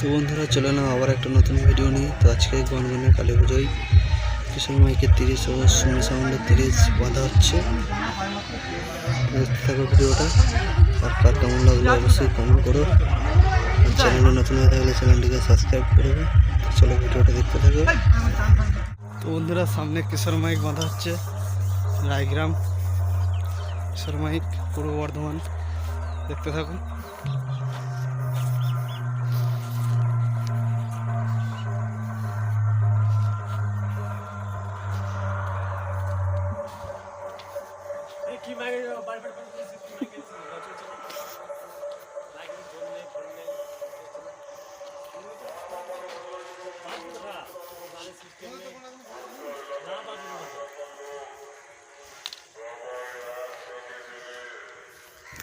তো বন্ধুরা, চলে এলাম আবার একটা নতুন ভিডিও নিয়ে। তো আজকে গনগনে কালী পুজোয় কিশোর মাইকের তিরিশ ও সুমি সাউন্ডের তিরিশ বাঁধা হচ্ছে। দেখতে থাকো ভিডিওটা। আর কার কেমন লাগল অবশ্যই কমেন্ট করো। চ্যানেলে নতুন হয়ে থাকলে চ্যানেলটিকে সাবস্ক্রাইব করে চলো ভিডিওটা দেখতে থাকো। তো বন্ধুরা, সামনে কিশোর মাইক বাঁধা হচ্ছে। রায়গ্রাম কিশোর মাইক, পূর্ব বর্ধমান। দেখতে থাকুন।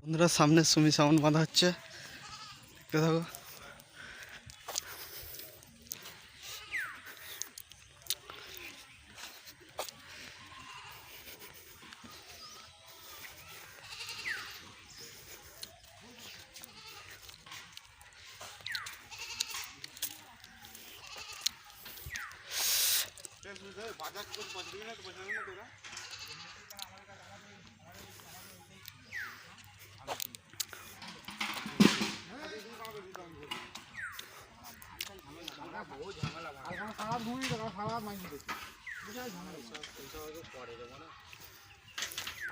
বন্ধুরা সামনে সুমি সাউন্ড বাঁধা হচ্ছে। দেখতে থাকো।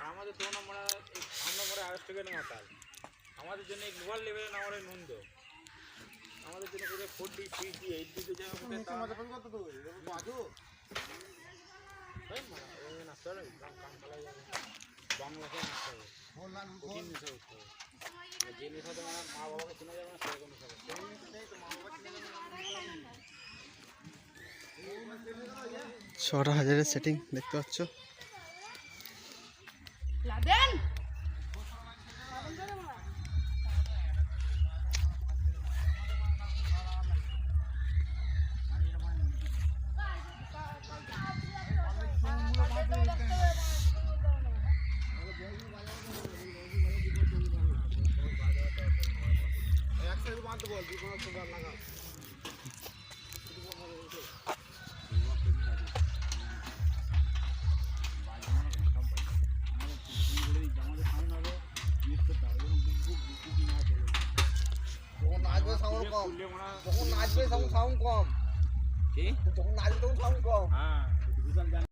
আমাদের তো আমরা আমরা পরে আড়াইশো টাকা মাতাল আমাদের জন্য গ্লোবাল লেভেলে নামার নন্দ আমাদের জন্য কোথায় four D three D eight D যে মা বাবাকে ছটা হাজারের সেটিং দেখতে পাচ্ছ? যখন নাচবে সাউন্ড কম যখন নাচবে তখন সাউন্ড কম। কি? যখন নাচবে তখন সাউন্ড কম। হ্যাঁ।